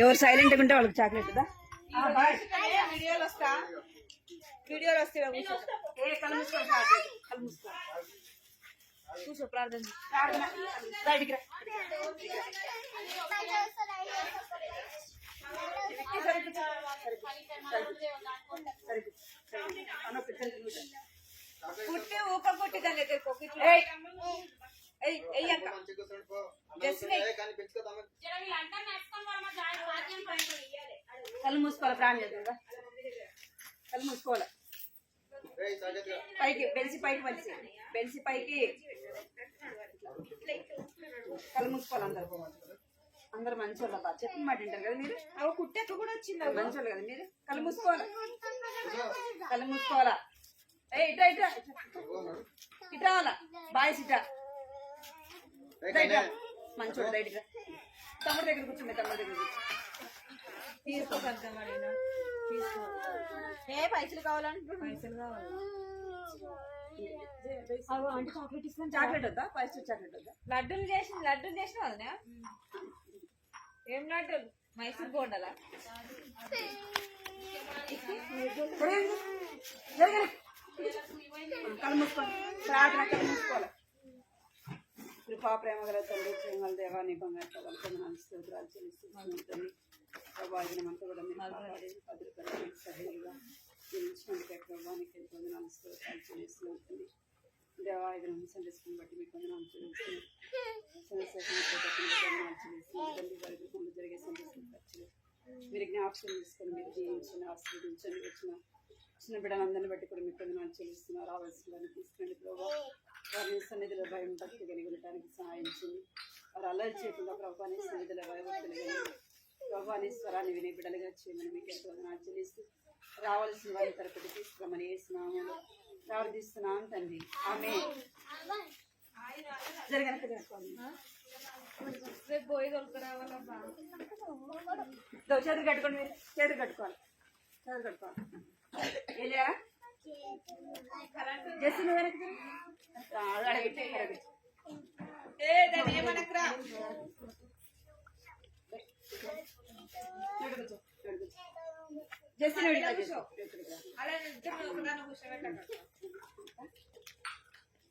ఎవరు సైలెంట్గా ఉంటే వాళ్ళకి చాక్లెట్ దా వీడియోలు వస్తా వీడియోలు వస్తే కూర్చో ప్రార్థన పుట్టి ఊక పుట్టి దాని దగ్గరికి కళ్ళు మూసుకోవాలి ప్రాణం చేద్దాం కళ్ళు మూసుకోవాలి. పైకి బెలిసి పైకి మలిసి బెలిసి పైకి. కళ్ళు మూసుకోవాలి అందరు. అందరు మంచి వాళ్ళ చెప్పిన మాట వింటారు కదా మీరు? అవి కుట్టెక్క కూడా వచ్చింది. మంచి వాళ్ళు కదా మీరు? కళ్ళు మూసుకోవాలి. కళ్ళు మూసుకోవాలా? ఏ ఇటా ఇటా ఇటా బాయ్స్ ఇటా. మంచోడు తమ్ముడు దగ్గర కూర్చోండి తమ్ముడు దగ్గర తీసుకో తీసుకో. ఏ పైసలు పైసలు కావాలి. అంటే చాక్లెట్ ఇస్తాను. చాక్లెట్ వద్దా? ఫస్ట్ చాక్లెట్ వద్దా? లడ్డూలు చేసి లడ్డూలు చేసిన వదనా ఏం లడ్డూలు? మైసూర్ బోండలా. కళ్ళు ప్రార్థన కళ్ళు మూసుకోవాలి. కృపా ప్రేమ గల తండ్రి ప్రేమల దేవా నీ బంగారు పదం స్తోత్రాలు చెల్లిస్తున్నాను తండ్రి ప్రభావితం అంతా కూడా మీరు కాపాడి భద్రపడి సహాయంగా జీవించినందుకే ప్రభావానికి కొందనాలు స్తోత్రాలు చెల్లిస్తున్నాను తండ్రి దేవా ఇది సండే బట్టి మీకు వందనాలు చెల్లిస్తున్నాను చంద్రశేఖర్ చెల్లిస్తున్నాను తండ్రి వారి ముందు జరిగే సందేశం ఖర్చులు మీరు జ్ఞాపకం తీసుకొని మీరు జీవించిన ఆశీర్వదించండి వచ్చిన చిన్న బిడ్డలందరిని బట్టి కూడా మీకు వందనాలు చెల్లిస్తున్నారు రావాల్సిన వారిని తీసుకురండి ప్రభావ వారిని సన్నిధిలో భయం భక్తి కలిగి ఉండటానికి సహాయం చేయండి వారు అల్లరి చేయకుండా ప్రభాని సన్నిధిలో భయభక్తులు కలిగి ప్రభాని స్వరాన్ని వినే బిడ్డలుగా చేయమని మీకు ఎంతో చెల్లిస్తూ రావాల్సిన వారి తరపుటి తీసుకురమని వేస్తున్నాము ప్రార్థిస్తున్నాం తండ్రి. ఆమె జరగనక రేపు పోయి చేతులు కట్టుకోండి మీరు. చేతులు కట్టుకోవాలి. చేతులు కట్టుకోవాలి. వెళ్ళా జస్ట్ నువ్వు వెనక్కి ఏమనకురా? రా. అలా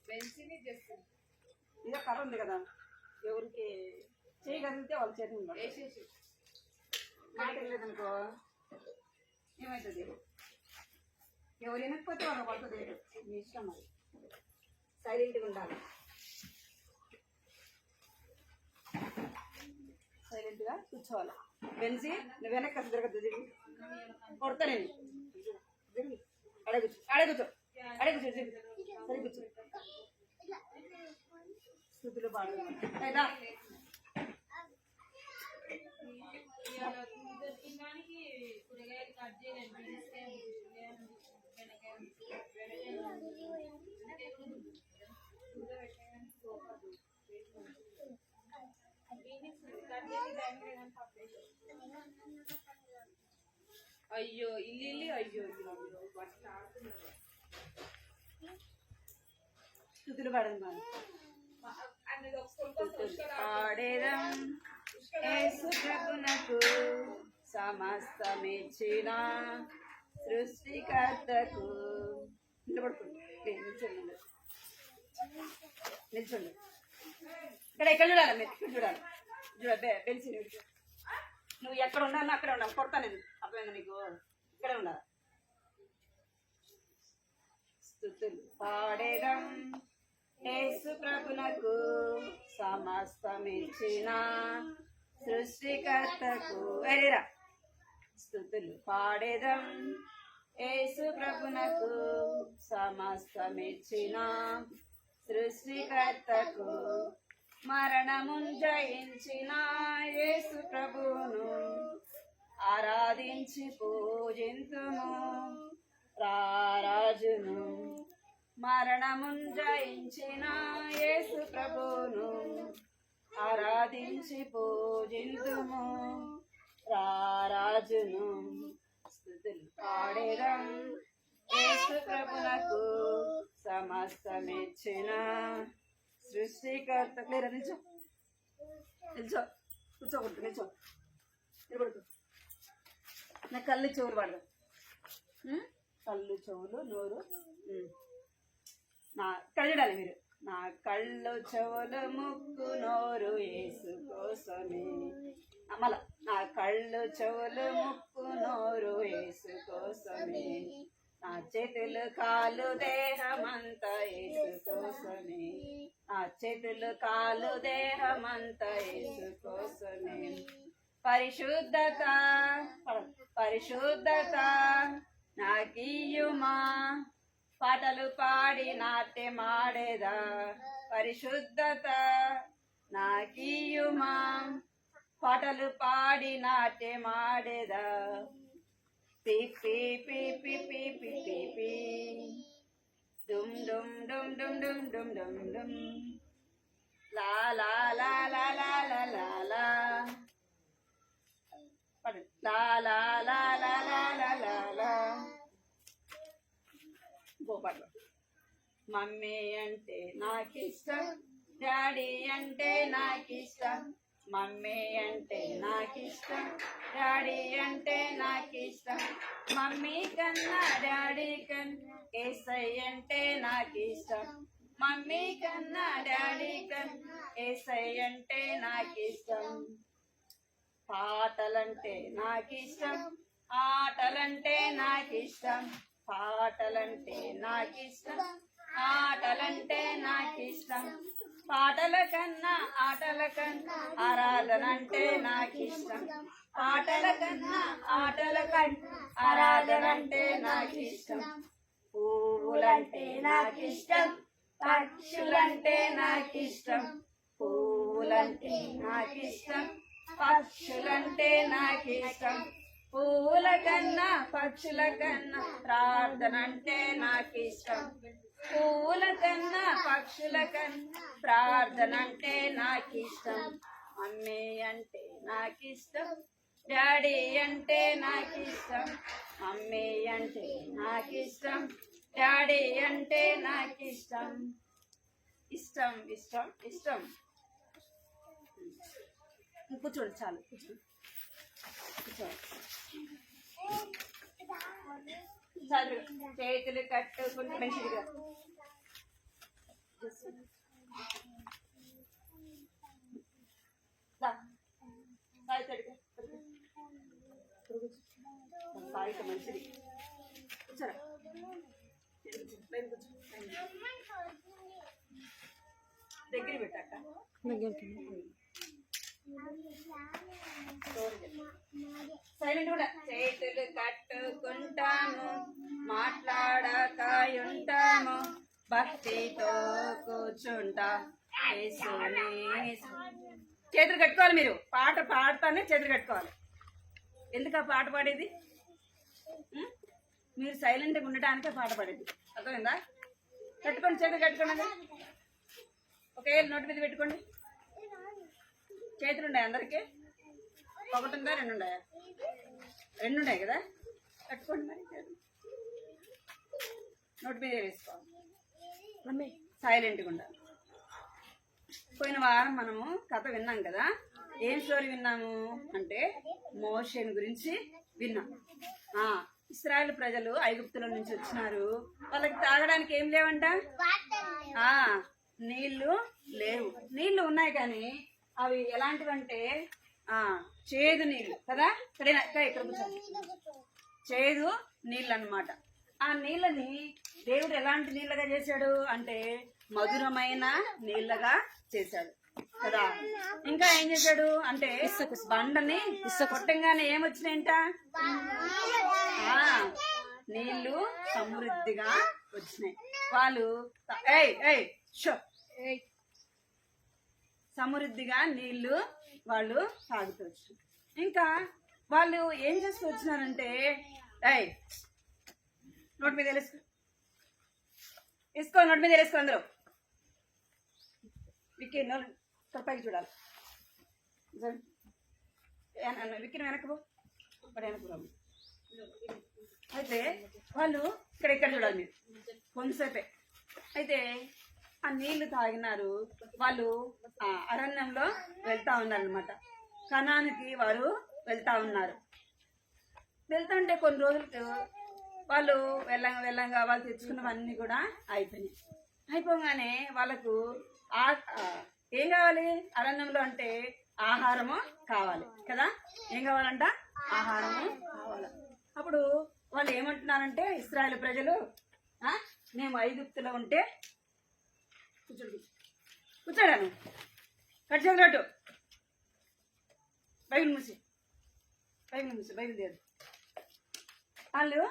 బెంచిని ఇదో కర్ర ఉంది కదా. ఎవరికి? చేయగలిగితే వాళ్ళ చేతి వేసేసి. మాట లేదనుకో. ఏమవుతుంది ఎవరు వినకపోతే వాళ్ళ పడుతుంది మీ ఇష్టం అది. సైలెంట్గా ఉండాలి. సైలెంట్గా కూర్చోవాలి. బెన్సి నువ్వు వెనక్కి అసలు తిరగద్దు తిరిగి. కొడతా నేను. తిరిగి. అడగచ్చు కూర్చో. అడే కూర్చో. అడే కూర్చో తిరిగి. స్థుతులు పాడు అయినా అయ్యో ఇల్లు ఇల్లు అయ్యో ఇల్లు అయ్యో బట్టలు ఆడుతున్నారు. స్థుతులు పాడండి యేసు ప్రభునకు సమస్తమిచ్చిన. సృష్టికర్తకు నిలబడుకోండి లే, నిల్చోండి నిల్చోండి. ఇక్కడ ఎక్కడ చూడాలి మీరు ఇక్కడ చూడాలి. చూడ పెంచి నువ్వు ఎక్కడ ఉన్నాను అక్కడ ఉండాలి కొడతా నేను అర్థమైంది నీకు? ఇక్కడే ఉండాలి. స్థుతులు పాడేదం. యేసు ప్రభునకు సమస్తమిచ్చిన సృష్టికర్తకు. వెళ్ళిరా స్థుతులు పాడేదం. యేసు ప్రభునకు సమస్తమిచ్చిన. సృష్టికర్తకు మరణమున్ జయించిన యేసు ప్రభును ఆరాధించి పూజింతును రారాజును మరణమున్ జయించిన యేసు ప్రభును ఆరాధించి పూజింతుము. రారాజును స్థుతులు పాడేదం. యేసు ప్రభునకు సమస్తమిచ్చిన సృష్టికర్త. లేరా నిల్చో. నిల్చో. కూర్చోకూడదు నిల్చో. నిలబడుకో నా కళ్ళు చెవులు పడదు. కళ్ళు చెవులు నోరు. ఉమ్. నా కళ్ళడాలి మీరు. నా కళ్ళు చెవులు ముక్కు నోరు ఏసు కోసమే అమల నా కళ్ళు చెవులు ముక్కు నోరు ఏసు కోసమే నా చేతులు కాలు దేహమంత ఏసు కోసమే నా చేతులు కాలు దేహమంత ఏసు కోసమే పరిశుద్ధత పరిశుద్ధత నాకీయుమా పాటలు పాడి నాట్యమాడేదా పరిశుద్ధత నాకీయుమా పాటలు పాడి నాట్యమాడేదా పిపి పి పి పి పి పి పి పి డుమ్ డుమ్ డుమ్ డుమ్ డుమ్ డుమ్ డుమ్ డుమ్ లా లా లా లా లా లా లా లా లా లా లా లా లా లా లా పాటలు మమ్మీ అంటే నాకు ఇష్టం డాడీ అంటే నాకు ఇష్టం మమ్మీ అంటే నాకు ఇష్టం డాడీ అంటే నాకు ఇష్టం మమ్మీ కన్నా డాడీ కన్నా ఏసై అంటే నాకు ఇష్టం మమ్మీ కన్నా డాడీ కన్నా ఏసై అంటే నాకు ఇష్టం పాటలంటే నాకు ఇష్టం ఆటలంటే నాకు ఇష్టం పాటలంటే నాకిష్టం ఆటలంటే నాకిష్టం. పాటల కన్నా ఆటల కన్నా ఆరాధనంటే నాకిష్టం. పాటల కన్నా ఆటల కన్నా ఆరాధనంటే నాకిష్టం. పువ్వులంటే నాకిష్టం పక్షులంటే నాకిష్టం. పువ్వులంటే నాకిష్టం పక్షులంటే నాకిష్టం. పూల కన్నా పక్షుల కన్నా ప్రార్థన అంటే నాకిష్టం. పూల కన్నా పక్షుల కన్నా ప్రార్థన అంటే నాకు ఇష్టం మమ్మీ అంటే నాకు ఇష్టం డాడీ అంటే నాకు ఇష్టం మమ్మీ అంటే నాకు ఇష్టం డాడీ అంటే నాకు ఇష్టం ఇష్టం ఇష్టం. ఇష్టం కూర్చోండి చాలు కూర్చోండి చదువు చేతులు కట్టుకుంటే మంచిదిగా కాయక మంచిది కూర్చోరా దగ్గర పెట్టాక దగ్గరికి సైలెంట్ కూడా. చేతులు కట్టుకుంటాము మాట్లాడక ఉంటాము భక్తితో కూర్చుంటా. చేతులు కట్టుకోవాలి మీరు. పాట పాడతానే చేతులు కట్టుకోవాలి. ఎందుకు ఆ పాట పాడేది? మీరు సైలెంట్గా ఉండటానికే పాట పాడేది. అర్థమైందా? కట్టుకోండి చేతులు కట్టుకోండి. ఒకే నోటి మీద పెట్టుకోండి. చేతులు ఉన్నాయి అందరికీ? ఒకటి ఉందా రెండు ఉన్నాయా రెండు ఉన్నాయి కదా? కట్టుకోండి మరి. నోటి మీద వేసుకోవాలి సైలెంట్గా ఉండాలి పోయిన వారం మనము కథ విన్నాం కదా? ఏం స్టోరీ విన్నాము? అంటే మోషన్ గురించి విన్నాం. ఇస్రాయల్ ప్రజలు ఐగుప్తుల నుంచి వచ్చినారు. వాళ్ళకి తాగడానికి ఏం లేవంట? నీళ్ళు లేవు. నీళ్ళు ఉన్నాయి కానీ అవి ఎలాంటివంటే ఆ చేదు నీళ్ళు. కదా? ఇక్కడ ఇక్కడ కూర్చోండి. చేదు నీళ్ళు అనమాట ఆ నీళ్ళని దేవుడు ఎలాంటి నీళ్ళగా చేశాడు అంటే మధురమైన నీళ్ళగా చేశాడు. కదా? ఇంకా ఏం చేశాడు అంటే బండని కొట్టంగానే ఏమొచ్చినాయంట? నీళ్ళు సమృద్ధిగా వచ్చినాయి. వాళ్ళు ఏయ్ ఏయ్ షో. ఏయ్. సమృద్ధిగా నీళ్ళు వాళ్ళు తాగుతవచ్చు ఇంకా వాళ్ళు ఏం చేస్తూ వచ్చినారంటే ఏయ్ నోటి మీద వేసుకో వేసుకో నోటి మీద వేసుకో అందరూ. విక్కీ నోరు చూడాలి. విక్కిన వెనకపో ఇప్పుడు వెనకపో అయితే వాళ్ళు ఇక్కడ ఇక్కడ చూడాలి మీరు. కొంతసేపే. అయితే ఆ నీళ్ళు తాగినారు. వాళ్ళు ఆ అరణ్యంలో వెళ్తా ఉన్నారనమాట కణానికి వారు వెళ్తా ఉన్నారు. వెళ్తుంటే కొన్ని రోజులకు వాళ్ళు వెళ్ళంగా వెళ్ళంగా వాళ్ళు తెచ్చుకున్నవన్నీ కూడా అయిపోయినాయి. అయిపోగానే వాళ్ళకు ఆ ఏం కావాలి? అరణ్యంలో అంటే ఆహారము కావాలి కదా? ఏం కావాలంట? ఆహారము కావాలి. అప్పుడు వాళ్ళు ఏమంటున్నారంటే ఇస్రాయల్ ప్రజలు మేము ఐగుప్తులో ఉంటే కూర్చోండి. కూర్చోడాను కట్ చేసినట్టు బైబిల్ మూసి. బైబిల్ మూసి బైబిల్ లేదు వాళ్ళు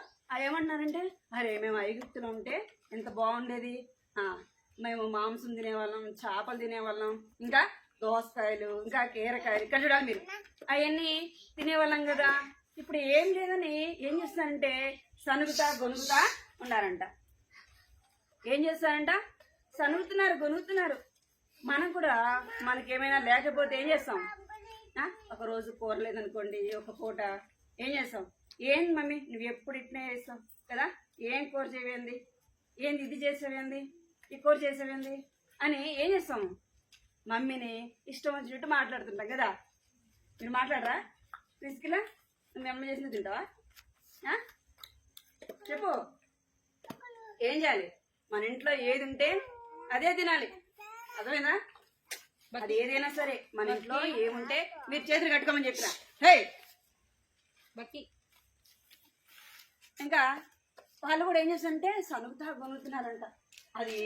ఏమంటున్నారంటే అరే మేము ఐగుప్తులో ఉంటే ఎంత బాగుండేది. మేము మాంసం తినేవాళ్ళం చేపలు తినేవాళ్ళం ఇంకా దోసకాయలు ఇంకా కీరకాయలు. ఇక్కడ చూడాలి మీరు. అవన్నీ తినేవాళ్ళం కదా. ఇప్పుడు ఏం లేదని ఏం చేస్తారంటే సనుగుతా గొనుగుతా ఉన్నారంట ఏం చేస్తారంట సనుగుతున్నారు గొనుగుతున్నారు. మనం కూడా మనకేమైనా లేకపోతే ఏం చేస్తాం? ఒక రోజు కూర లేదనుకోండి ఒక పూట ఏం చేస్తాం? ఏం మమ్మీ నువ్వు ఎప్పుడు ఇట్నే చేస్తావు? కదా? ఏం కూర చేయవేంది ఏంది ఇది చేసేవేంది? ఈ కూర చేసేవేంది? అని ఏం చేస్తాం? మమ్మీని ఇష్టం వచ్చినట్టు మాట్లాడుతుంటాం కదా? మీరు మాట్లాడరా? తీసుకెళ్ళా నువ్వు అమ్మ చేసిన తింటావా? చెప్పు. ఏం చేయాలి? మన ఇంట్లో ఏది ఉంటే అదే తినాలి. అర్థమైందా? అది ఏదైనా సరే మన ఇంట్లో ఏముంటే మీరు చేతులు కట్టుకోమని చెప్పిన. హే! బట్టి. ఇంకా వాళ్ళు కూడా ఏం చేస్తారంటే సనుగుతా గొనుగుతున్నారంట అది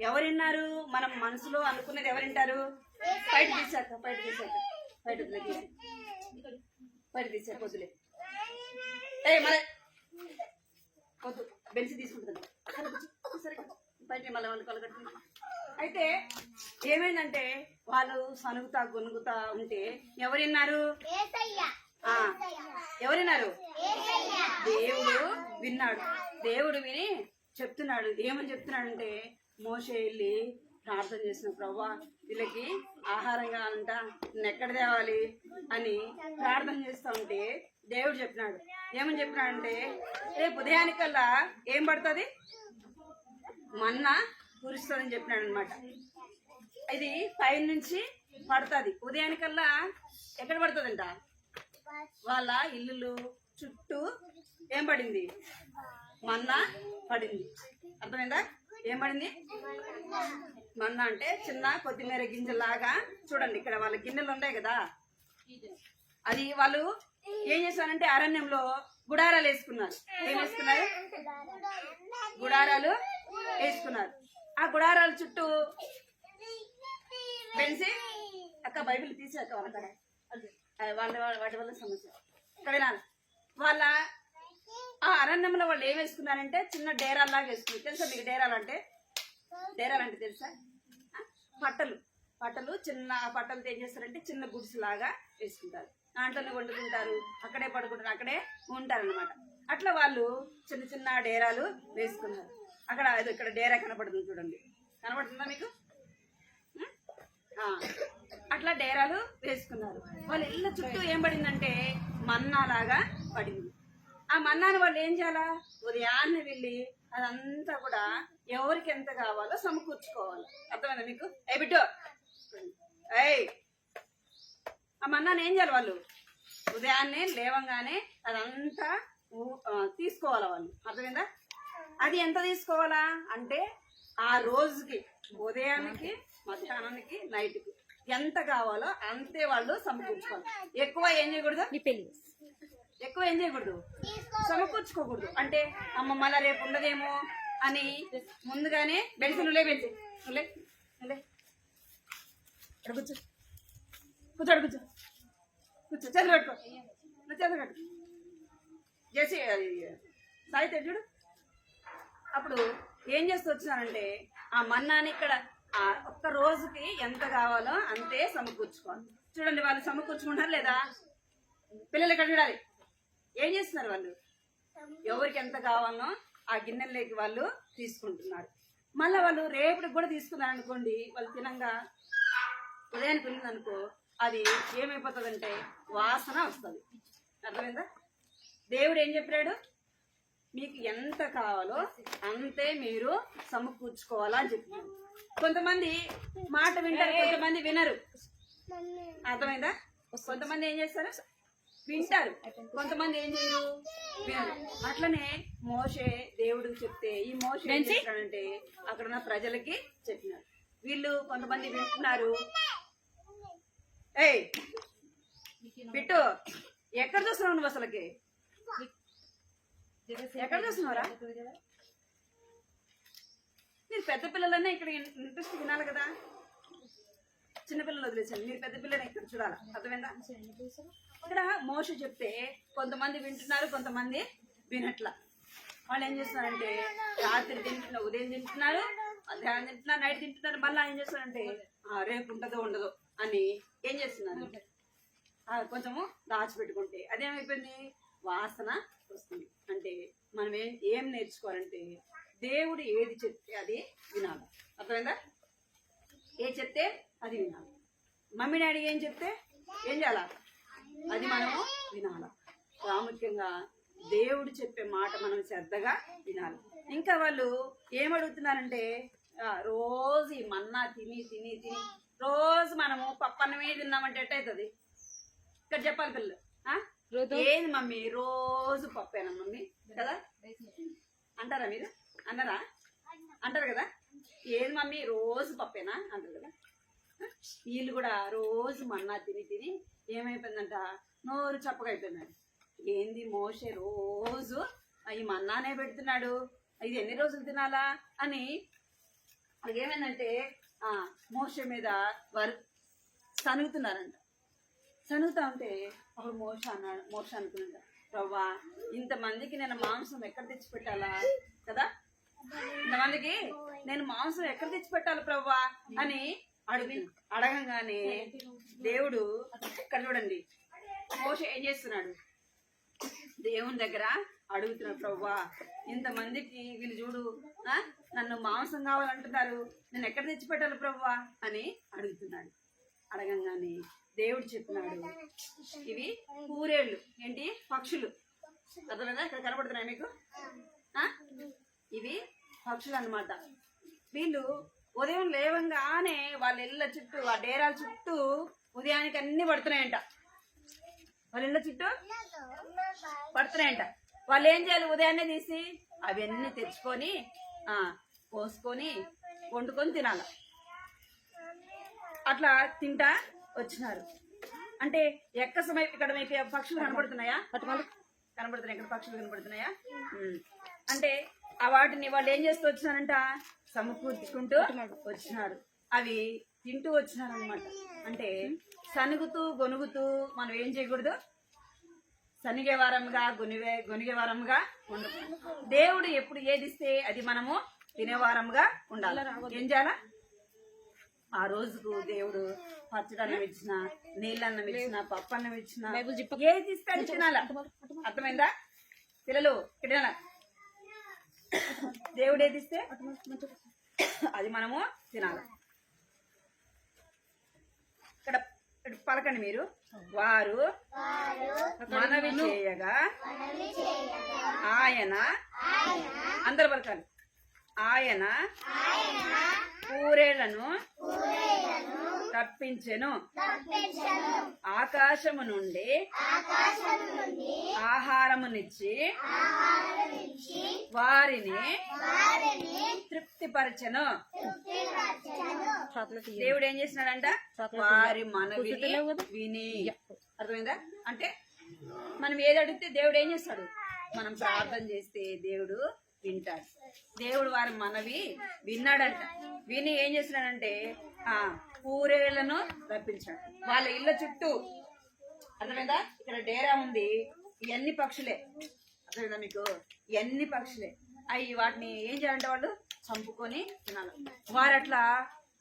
ఎవరు విన్నారు? మనం మనసులో అనుకున్నది ఎవరు వింటారు? బయట తీసాక బయట తీసాక బయట తీసి బయట తీసాక వదిలే. ఏ మరి వద్దు బెంచి తీసుకుంటుంది సరే. బయట మళ్ళీ వాళ్ళు కలగట్టు అయితే ఏమైందంటే వాళ్ళు సనుగుతా గొనుగుతా ఉంటే ఎవరు విన్నారు? ఆ, ఎవరు విన్నారు? దేవుడు విన్నాడు. దేవుడు విని చెప్తున్నాడు. ఏమని చెప్తున్నాడంటే మోసే వెళ్ళి ప్రార్థన చేసిన ప్రభా వీళ్ళకి ఆహారం కావాలంట నేను ఎక్కడ తేవాలి అని ప్రార్థన చేస్తూ ఉంటే దేవుడు చెప్పినాడు. ఏమని చెప్పినాడంటే రేపు ఉదయానికల్లా ఏం పడుతుంది? మన్నా కురుస్తుందని చెప్పినాడు అనమాట ఇది పైన నుంచి పడుతుంది. ఉదయానికల్లా ఎక్కడ పడుతుందంట? వాళ్ళ ఇల్లులు చుట్టూ ఏం పడింది? మన్న పడింది. అర్థమైందా? ఏం పడింది? మన్నా అంటే చిన్న కొత్తిమీర గింజలాగా చూడండి ఇక్కడ వాళ్ళ గిన్నెలు ఉన్నాయి కదా. అది వాళ్ళు ఏం చేశారంటే అరణ్యంలో గుడారాలు వేసుకున్నారు. ఏం వేసుకున్నారు? గుడారాలు వేసుకున్నారు ఆ గుడారాల చుట్టూ పెంచి అక్క బైబిల్ తీసి అక్క వాళ్ళ వాళ్ళ వాటి వల్ల సమస్య. ఇక్కడ వినాలి. వాళ్ళ ఆ అరణ్యంలో వాళ్ళు ఏం వేసుకున్నారంటే చిన్న డేరాల్లాగా వేసుకున్నారు. తెలుసా మీకు డేరాలు అంటే? డేరాలు అంటే తెలుసా? పట్టలు పట్టలు చిన్న పట్టలతో ఏం చేస్తారంటే చిన్న గుడ్స్ లాగా వేసుకుంటారు. దాంట్లోనే వండుకుంటారు. అక్కడే పడుకుంటారు. అక్కడే ఉంటారు అనమాట అట్లా వాళ్ళు చిన్న చిన్న డేరాలు వేసుకున్నారు. అక్కడ ఇక్కడ డేరా కనపడుతుంది చూడండి. కనపడుతుందా మీకు? అట్లా డేరాలు వేసుకున్నారు. వాళ్ళ ఇళ్ళ చుట్టూ ఏం పడిందంటే మన్నాలాగా పడింది. ఆ మన్నాను వాళ్ళు ఏం చేయాలా? ఉదయాన్నే వెళ్ళి అదంతా కూడా ఎవరికి ఎంత కావాలో సమకూర్చుకోవాలి. అర్థమైందా మీకు? ఏ బిడ్డు. ఏయ్. ఆ మన్నాను ఏం చేయాలి వాళ్ళు? ఉదయాన్నే లేవంగానే అదంతా తీసుకోవాలి వాళ్ళు. అర్థమైందా? అది ఎంత తీసుకోవాలా? అంటే ఆ రోజుకి ఉదయానికి మధ్యాహ్నానికి నైట్కి ఎంత కావాలో అంతే వాళ్ళు సమకూర్చుకోవాలి. ఎక్కువ ఏం చేయకూడదు? ఎక్కువ ఏం చేయకూడదు? సమకూర్చుకోకూడదు. అంటే అమ్మ మళ్ళా రేపు ఉండదేమో అని ముందుగానే బెడిసి నువ్వులే బెడిసి నువ్వులే నువ్వులే కూర్చో. కూర్చో అక్కడ కూర్చో. కూర్చో చేతులు కట్టుకో. నువ్వు చేతులు కట్టు చేసి సాయితే చూడు అప్పుడు ఏం చేస్తూ వచ్చినారంటే ఆ మన్నాని ఇక్కడ ఆ ఒక్క రోజుకి ఎంత కావాలో అంతే సమకూర్చుకోవాలి. చూడండి వాళ్ళు సమకూర్చుకుంటారు లేదా? పిల్లలు ఇక్కడ చూడాలి. ఏం చేస్తున్నారు వాళ్ళు? ఎవరికి ఎంత కావాలనో ఆ గిన్నెల్లోకి వాళ్ళు తీసుకుంటున్నారు. మళ్ళీ వాళ్ళు రేపటికి కూడా తీసుకున్నారు అనుకోండి వాళ్ళు తినంగా ఉదయానికి ఉన్నదనుకో అది ఏమైపోతుందంటే వాసన వస్తుంది. అర్థమైందా? దేవుడు ఏం చెప్పాడు మీకు ఎంత కావాలో అంతే మీరు సమకూర్చుకోవాలా అని చెప్పినాడు కొంతమంది మాట వింటారు కొంతమంది వినరు. అర్థమైందా? కొంతమంది ఏం చేస్తారు? వింటారు. కొంతమంది ఏం చేయరు? వినరు. అట్లనే మోషే దేవుడు చెప్తే ఈ మోషే ఏం చేస్తాడంటే అక్కడ ఉన్న ప్రజలకి చెప్పినారు వీళ్ళు కొంతమంది వింటున్నారు. ఏయ్ బిట్టు ఎక్కడ చూస్తున్నావు నువ్వు అసలుకి? ఎక్కడ చూస్తున్నావురా? మీరు పెద్ద పిల్లలన్నా ఇక్కడ ఇంట్రెస్ట్ వినాలి కదా. చిన్న పిల్లలు వదిలేసాను మీరు పెద్ద పిల్లలు ఇక్కడ చూడాలి? అర్థమైందా? ఇక్కడ మోష చెప్తే కొంతమంది వింటున్నారు కొంతమంది వినట్ల. వాళ్ళు ఏం చేస్తున్నారంటే రాత్రి తింటున్నారు ఉదయం తింటున్నారు మధ్యాహ్నం తింటున్నారు నైట్ తింటున్నారు మళ్ళీ ఏం చేస్తున్నారంటే "ఆ, రేపు ఉంటుందో ఉండదో అని ఏం చేస్తున్నారు? కొంచెము దాచిపెట్టుకుంటే అదేమైపోయింది? వాసన వస్తుంది. అంటే మనం ఏం ఏం నేర్చుకోవాలంటే దేవుడు ఏది చెప్తే అది వినాలి. అర్థమైందా? ఏ చెప్తే అది వినాలి. మమ్మీ డాడీ ఏం చెప్తే ఏం చేయాలా? అది మనము వినాలి. ప్రాముఖ్యంగా దేవుడు చెప్పే మాట మనం శ్రద్ధగా వినాలి. ఇంకా వాళ్ళు ఏమడుగుతున్నారంటే రోజు ఈ మన్నా తిని తిని తిని రోజు మనము పప్పన్నమే తిన్నామంటే ఎట్టయితుంది? ఇక్కడ చెప్పాలి పిల్లలు. ఏంది మమ్మీ? రోజు పప్పేనా మమ్మీ? కదా? అంటారా మీరు? అన్నారా? అంటారు కదా? ఏది మమ్మీ? రోజు పప్పేనా? అంటారు కదా? వీళ్ళు కూడా రోజు మన్నా తిని తిని ఏమైపోయిందంట? నోరు చప్పగా అయిపోయినాడు ఏంది మోసే రోజు ఈ మన్నానే పెడుతున్నాడు? ఇది ఎన్ని రోజులు తినాలా? అని అది ఏమైందంటే ఆ, మోసే మీద వారు తనుగుతున్నారంట. చదువుతా ఉంటే అప్పుడు మోష అన్నాడు మోష అనుకున్నాడు. ప్రవ్వా ఇంతమందికి నేను మాంసం ఎక్కడ తెచ్చి పెట్టాలా? కదా? ఇంతమందికి నేను మాంసం ఎక్కడ తెచ్చి పెట్టాలి ప్రవ్వా? అని అడుగు అడగంగానే దేవుడు ఇక్కడ చూడండి మోష ఏం చేస్తున్నాడు? దేవుని దగ్గర అడుగుతున్నాడు ప్రవ్వా ఇంతమందికి వీళ్ళు చూడు నన్ను మాంసం కావాలంటున్నారు నేను ఎక్కడ తెచ్చిపెట్టాలి ప్రవ్వా? అని అడుగుతున్నాడు. అడగంగానే దేవుడు చెప్పినాడు. ఇవి కూరేళ్ళు. ఏంటి? పక్షులు. అర్థమైందా? ఇక్కడ కనబడుతున్నాయి మీకు? ఇవి పక్షులు అన్నమాట వీళ్ళు ఉదయం లేవంగానే వాళ్ళ ఇళ్ళ చుట్టూ ఆ డేరాల చుట్టూ ఉదయానికి అన్ని పడుతున్నాయంట. వాళ్ళ ఇళ్ళ చుట్టూ పడుతున్నాయంట. వాళ్ళు ఏం చేయాలి? ఉదయాన్నే తీసి అవన్నీ తెచ్చుకొని ఆ, పోసుకొని వండుకొని తినాల. అట్లా తింటా వచ్చినారు. అంటే ఎక్క సమయం ఇక్కడ మీకు పక్షులు కనబడుతున్నాయా? కనబడుతున్నాయి. ఇక్కడ పక్షులు కనబడుతున్నాయా. అంటే ఆ వాటిని వాళ్ళు ఏం చేస్తూ వచ్చినారంట? సమకూర్చుకుంటూ వచ్చినారు. అవి తింటూ వచ్చినారు అనమాట అంటే సనుగుతూ గొనుగుతూ మనం ఏం చేయకూడదు? సనిగే వారంగా గొనివే గొనిగే వారంగా ఉండదు దేవుడు ఎప్పుడు ఏది ఇస్తే అది మనము తినేవారంగా ఉండాలి. ఏం చేయాలా? ఆ రోజుకు దేవుడు పచ్చడన్నం ఇచ్చిన నీళ్ళన్నం ఇచ్చిన పప్పన్నం ఇచ్చిన ఏది ఇస్తే అది తినాల. అర్థమైందా? పిల్లలు ఇక్కడ? దేవుడు ఏది ఇస్తే అది మనము తినాలి. ఇక్కడ ఇక్కడ పలకండి మీరు. వారు మనవి చేయగా ఆయన అందరు పలకాలి. ఆయన పూరేళ్ళను తప్పించెను. ఆకాశము నుండి ఆహారమునిచ్చి వారిని తృప్తిపరచెను. దేవుడు ఏం చేసినాడంట? వారి మనవిని విని. అర్థమైందా? అంటే మనం ఏది అడిగితే దేవుడు ఏం చేస్తాడు? మనం ప్రార్థన చేస్తే దేవుడు వింటాడు దేవుడు వారి మనవి విన్నాడంట. విని ఏం చేసినాడంటే ఆ పూరేళ్ళను రప్పించాడు. వాళ్ళ ఇళ్ళ చుట్టూ అర్థమైందా? ఇక్కడ డేరా ఉంది. ఇవన్నీ పక్షులే. అర్థమైందా మీకు? ఇవన్నీ పక్షులే. అవి వాటిని ఏం చేయాలంటే వాళ్ళు? చంపుకొని తినాలి. వారు అట్లా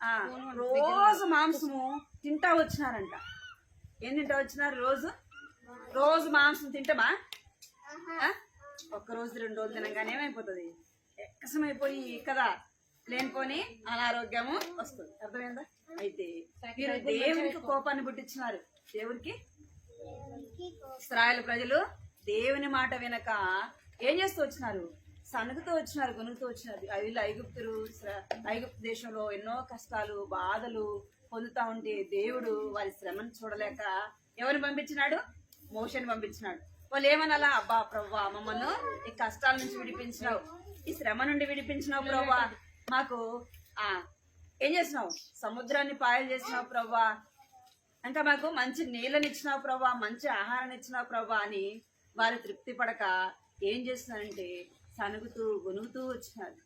ఆ, రోజు మాంసము తింటా వచ్చినారంట. ఏం తింటా వచ్చినారు రోజు? రోజు మాంసం తింటామా? ఒక్క రోజు రెండు రోజులు తినగానే ఏమైపోతుంది? ఎక్కసమైపోయి కదా లేనిపోని అనారోగ్యము వస్తుంది. అర్థమైందా? అయితే మీరు దేవునికి కోపాన్ని పుట్టించినారు. దేవునికి? ఇస్రాయల్ ప్రజలు దేవుని మాట వినక ఏం చేస్తూ వచ్చినారు? సనుగుతూ వచ్చినారు గొనుగుతూ వచ్చినారు. వీళ్ళు ఐగుప్తులు ఐగుప్తు దేశంలో ఎన్నో కష్టాలు బాధలు పొందుతా ఉంటే దేవుడు వారి శ్రమను చూడలేక ఎవరిని పంపించినాడు? మోషన్ పంపించినాడు. వాళ్ళు ఏమనాలా అబ్బా ప్రవ్వా మమ్మల్ని ఈ కష్టాల నుంచి విడిపించినావు ఈ శ్రమ నుండి విడిపించినావు ప్రవ్వా మాకు ఆ ఏం చేసినావు? సముద్రాన్ని పాయలు చేసినావు ప్రవ్వా ఇంకా మాకు మంచి నీళ్ళని ఇచ్చినావు ప్రవ్వా మంచి ఆహారాన్ని ఇచ్చినావు ప్రవ్వా అని వారు తృప్తి పడక ఏం చేస్తున్నారంటే సనుగుతూ గొనుగుతూ వచ్చినారు.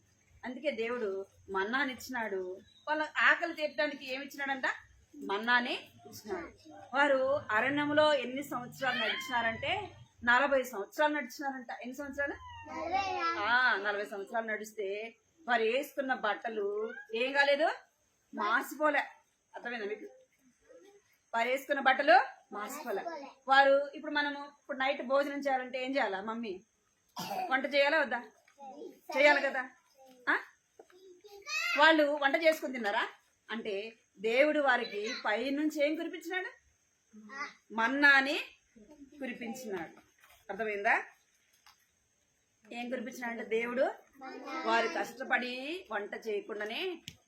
అందుకే దేవుడు మన్నాని ఇచ్చినాడు వాళ్ళ ఆకలి తీర్చడానికి ఏమి ఇచ్చినాడంట మన్నాని ఇచ్చినాడు. వారు అరణ్యంలో ఎన్ని సంవత్సరాలు నడిచినారంటే నలభై సంవత్సరాలు నడిచినారంట. ఎన్ని సంవత్సరాలు? నలభై సంవత్సరాలు నడిస్తే వారు వేసుకున్న బట్టలు ఏం కాలేదు? మాసిపోలే అర్థమైందా మీకు? వారు వేసుకున్న బట్టలు మాసిపోలే వారు ఇప్పుడు మనము ఇప్పుడు నైట్ భోజనం చేయాలంటే ఏం చేయాలా మమ్మీ? వంట చేయాలా వద్దా? చేయాలి కదా. వాళ్ళు వంట చేసుకుని తిన్నారా? అంటే దేవుడు వారికి పై నుంచి ఏం కురిపించినాడు? మన్నాని కురిపించినాడు. అర్థమైందా? ఏం కురిపించినాడు దేవుడు? వారు కష్టపడి వంట చేయకుండానే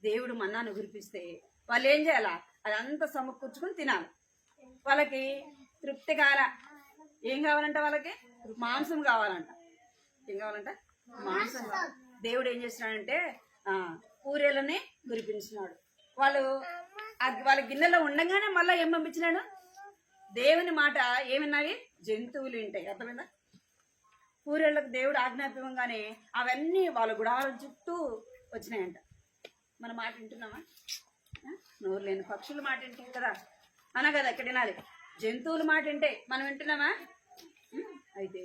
దేవుడు మన్నాను కురిపిస్తే వాళ్ళు ఏం చేయాలా? అదంతా సమకూర్చుకుని తినాలి. వాళ్ళకి తృప్తి కాల ఏం కావాలంట వాళ్ళకి? మాంసం కావాలంట. ఏం కావాలంట? మాంసం కావాలి. దేవుడు ఏం చేస్తున్నాడంటే ఆ, గురిపించినాడు వాళ్ళు వాళ్ళ గిన్నెలో ఉండగానే మళ్ళీ ఏం పంపించినాడు? దేవుని మాట ఏమన్నవి జంతువులు ఉంటాయి అర్థమైందా? పూరేళ్ళకు దేవుడు ఆజ్ఞాపించగానే అవన్నీ వాళ్ళ గుడాల చుట్టూ వచ్చినాయంట. మన మాట వింటున్నామా? నోరు లేని పక్షుల మాట వింటాం కదా. అనా కదా ఎక్కడ వినాలి? జంతువుల మాట వింటాయి మనం వింటున్నామా? అయితే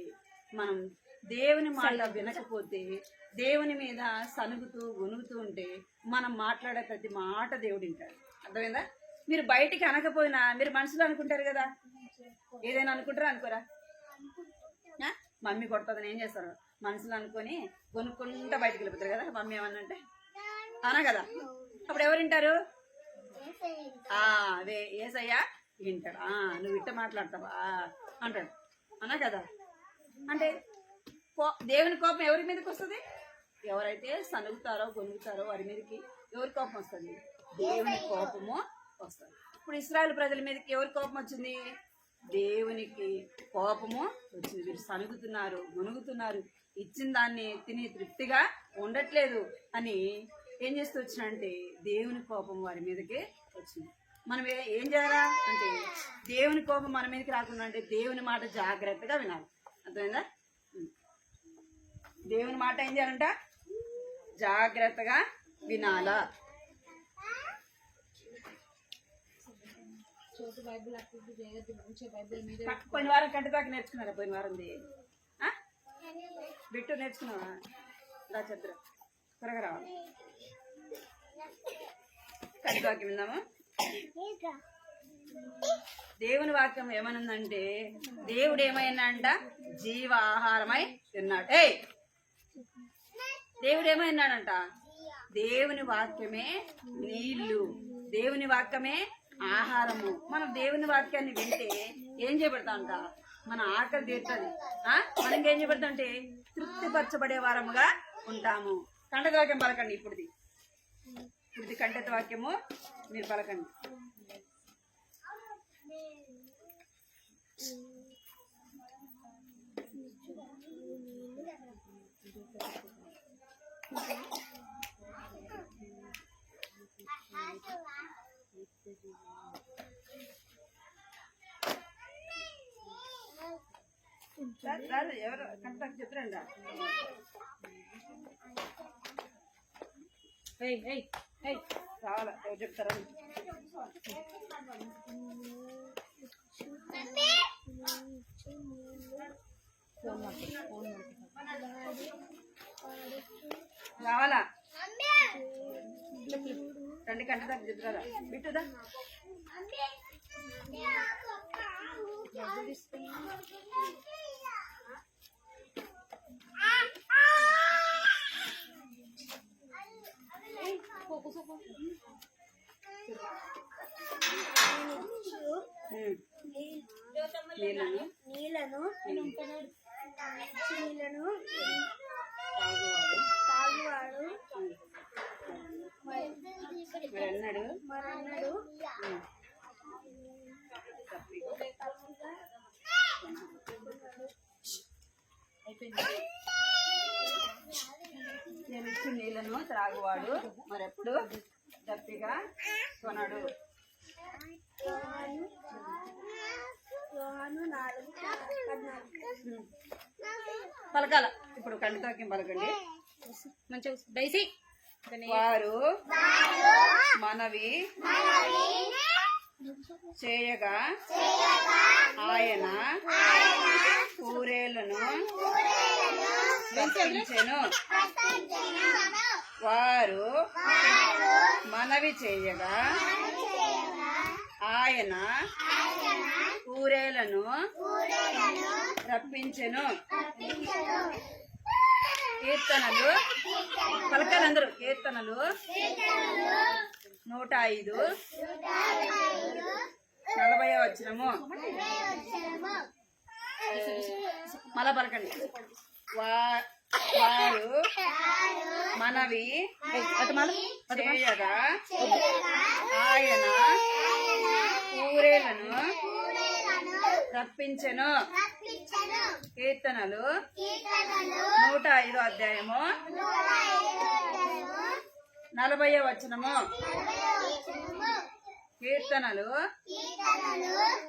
మనం దేవుని మాట వినకపోతే దేవుని మీద సనుగుతూ గొనుగుతూ ఉంటే మనం మాట్లాడే ప్రతి మాట దేవుడు వింటాడు. అర్థమైందా? మీరు బయటికి అనకపోయినా మీరు మనసులో అనుకుంటారు కదా ఏదైనా అనుకుంటారా? అనుకోరా? మమ్మీ కొడుతుందని ఏం చేస్తారు మనసులో అనుకొని కొనుక్కుంటా బయటికి వెళ్ళిపోతారు కదా మమ్మీ ఏమన్నా అంటే. అనా కదా? అప్పుడు ఎవరు వింటారు? ఆ అదే ఏసయ్యా వింటాడు. ఆ నువ్వు ఇట్ట మాట్లాడతావా? అంటాడు. అనా కదా? అంటే దేవుని కోపం ఎవరి మీదకి వస్తుంది? ఎవరైతే సనుగుతారో గొనుగుతారో వారి మీదకి ఎవరి కోపం వస్తుంది? దేవుని కోపము వస్తుంది. ఇప్పుడు ఇస్రాయల్ ప్రజల మీదకి ఎవరి కోపం వచ్చింది? దేవునికి కోపము వచ్చింది. వీరు సనుగుతున్నారు మునుగుతున్నారు. ఇచ్చిన దాన్ని తిని తృప్తిగా ఉండట్లేదు అని ఏం చేస్తూ వచ్చినంటే దేవుని కోపం వారి మీదకి వచ్చింది. మనం ఏం చేయాలా అంటే దేవుని కోపం మన మీదకి రాకుండా అంటే దేవుని మాట జాగ్రత్తగా వినాలి. అర్థమైందా? దేవుని మాట ఏం చేయాలంట? జాగ్రత్తగా వినాలా. చోటు బైబిల్ అటు చేయొద్దు మంచిగా బైబిల్ మీద పోయిన వారం కంటి దాకా నేర్చుకున్నారా పోయిన వారం బిట్టు నేర్చుకున్నావా? రా చంద్ర త్వరగా రావాలి కంటి వాక్యం విందాము? దేవుని వాక్యం ఏమనుందంటే దేవుడు ఏమైనా అంట జీవ ఆహారమై తిన్నాడు. ఏయ్! దేవుడు ఏమైనాడంట దేవుని వాక్యమే నీళ్ళు దేవుని వాక్యమే ఆహారము. మనం దేవుని వాక్యాన్ని వింటే ఏం చేయబడతామంట? మన ఆకలి తీరుతుంది. మనం ఏం చేయబడతామంటే తృప్తిపరచబడే వారముగా ఉంటాము. కండక వాక్యం పలకండి ఇప్పుడుది. ఇప్పుడుది కంటత వాక్యము. మీరు పలకండి. సార్, సార్, ఎవరు కంటకు చెప్తారండి ఏయ్ ఏయ్ ఏయ్ రావాలా ఎవరు చెప్తారా రావాలా రండి కంట దాకా చెప్తారా బిట్టుదా పో, నీళ్ళను నీళ్ళను తాగువాడు. తాగువాడు మరి అన్నాడు మరన్నాడు ఉమ్. తప్పి. నేను ఇచ్చిన నీళ్ళను త్రాగువాడు మరెప్పుడు దప్పిగా కొనడు. పలకాల. ఇప్పుడు కంటితోకి పలకండి. మంచిగా డైసీ. వారు మనవి చేయగా ఆయన కూరేలను రప్పించెను వారు మనవి చేయగా ఆయన కూరేలను రప్పించెను. కీర్తనలు పలకాలందరూ కీర్తనలు నూట ఐదు. నలభై వచ్చినము మళ్ళా పలకండి. వా- వారు మనవి. చేయగా ఆయన? కూరేలను రప్పించెను. కీర్తనలు. నూట ఐదో అధ్యాయము. నలభై వచనము. కీర్తనలు.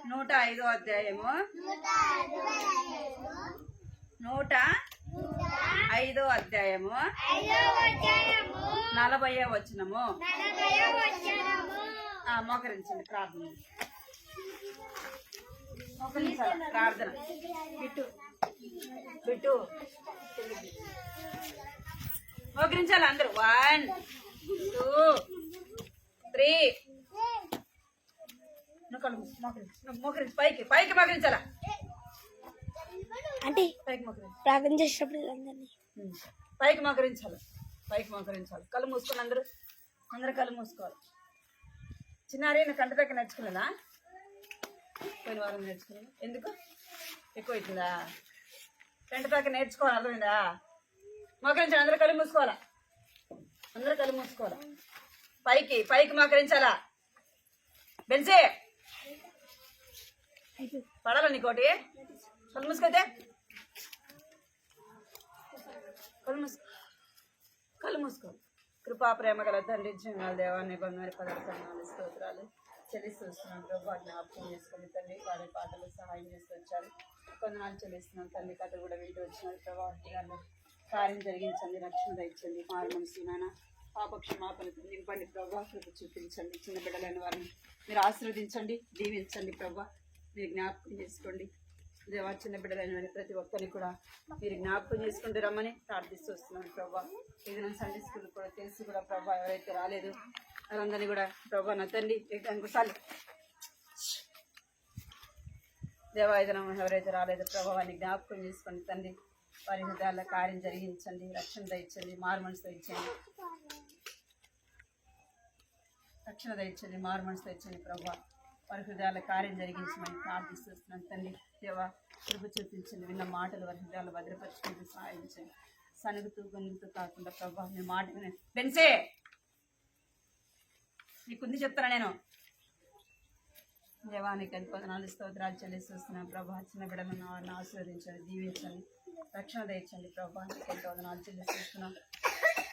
నూట ఐదో అధ్యాయము. నూట ఐదో అధ్యాయము. నలభై వచనము. మోకరించండి ప్రార్థన ప్రార్థన. బిట్టు. బిట్టు. మోకరించాలి అందరూ. One two three. మోకరించు నువ్వు మోకరించు. పైకి పైకి మోకరించాలా? అంటే ప్రార్థన చేసేటప్పుడు అందరినీ. పైకి మోకరించాలి. పైకి మోకరించాలి. కళ్ళు మూసుకొని అందరూ అందరూ కళ్ళు మూసుకోవాలి. చిన్నారి నా కంటి దగ్గర నేర్చుకునేదా పోయిన వారం నేర్చుకుని ఎందుకు? ఎక్కువ అవుతుందా కంటి దాకా నేర్చుకోవాలి అర్థమైందా? మోకరించాలి. అందరూ కళ్ళు మూసుకోవాలా? అందరూ కళ్ళు మూసుకోవాలా? పైకి పైకి మోకరించాలా? బెన్సే పడాలా నీకోటి? కళ్ళు మూసుకోతే కళ్ళు మూసుకో. కళ్ళు మూసుకో. కృపా ప్రేమ గల తండ్రి జీవనాల దేవాన్ని బంగారు పదార్థాలు స్తోత్రాలు చెల్లిస్తున్నాం ప్రభు. జ్ఞాపకం చేసుకుని తండ్రి వారి పాటలు సహాయం చేస్తూ వచ్చారు. కొందనాలు చెల్లిస్తున్నాం తండ్రి కథ కూడా వింటూ వచ్చినారు ప్రభావ గారు కార్యం జరిగించండి రక్షణ దయచండి మారు మనసు నాన్న పాపక్షమాపణ నింపండి ప్రభా. కృప చూపించండి. చిన్న బిడ్డలైన వారిని మీరు ఆశీర్వదించండి దీవించండి ప్రభా. మీరు జ్ఞాపకం చేసుకోండి. దేవా చిన్న బిడ్డలైన ప్రతి ఒక్కరికి కూడా మీరు జ్ఞాపకం చేసుకుంటూ రమ్మని ప్రార్థిస్తూ వస్తున్నాను ప్రభా. ఏదైనా సండే స్కూల్ కూడా తెలిసి కూడా ప్రభా ఎవరైతే రాలేదు వారందరినీ కూడా ప్రభా నా తండ్రి ఇంకోసారి దేవా ఏదైనా ఎవరైతే రాలేదో ప్రభావాన్ని జ్ఞాపకం చేసుకోండి తండ్రి వారి హృదయాల కార్యం జరిగించండి రక్షణ దయచండి మారు మనసు దయచండి. రక్షణ దయచండి మారు మనసు దయచండి ప్రభా. వారి కార్యం జరిగించమని ప్రార్థిస్తున్నాను తండ్రి దేవ కృప చూపించండి. విన్న మాటలు వారి హృదయాలు భద్రపరచుకుంటూ సహాయించండి సనుగుతూ గొంతుతూ కాకుండా ప్రభావ మీ మాట విన బెన్సే! నీకుంది చెప్తాను నేను? దేవానికి అది పదనాలు స్తోత్రాలు చెల్లిస్తున్నాను. ప్రభా చిన్న బిడ్డలను వారిని ఆశీర్వదించండి దీవించండి రక్షణ దయచండి. ప్రభా నీకు ఎంతో వదనాలు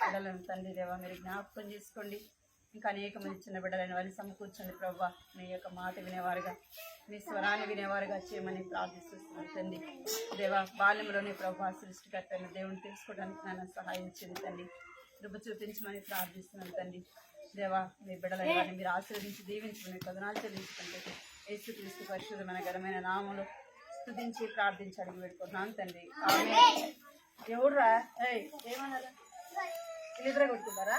బిడ్డలను తండ్రి దేవా మీరు జ్ఞాపకం చేసుకోండి. ఇంకా అనేక మంది చిన్న బిడ్డలైన వారిని సమకూర్చండి ప్రభా మీ యొక్క మాట వినేవారుగా మీ స్వరాన్ని వినేవారుగా చేయమని ప్రార్థిస్తున్నాను తండ్రి దేవా బాల్యంలోనే ప్రభా సృష్టికర్తను దేవుని తెలుసుకోవడానికి నన్ను సహాయం చేయండి తండ్రి. కృప చూపించమని ప్రార్థిస్తున్నాను తండ్రి. దేవా మీ బిడ్డలైన వారిని మీరు ఆశీర్వదించి దీవించమని కథనాలు చెల్లించుకుంటే యేసు క్రీస్తు పరిశుద్ధమైన ఘనమైన నామంలో స్థుతించి ప్రార్థించి అడిగి పెట్టుకుంటున్నాను తండ్రి. ఆమె ఎవడురా? ఏమన్నారా? వీళ్ళిద్దరే కొట్టుకుంటారా?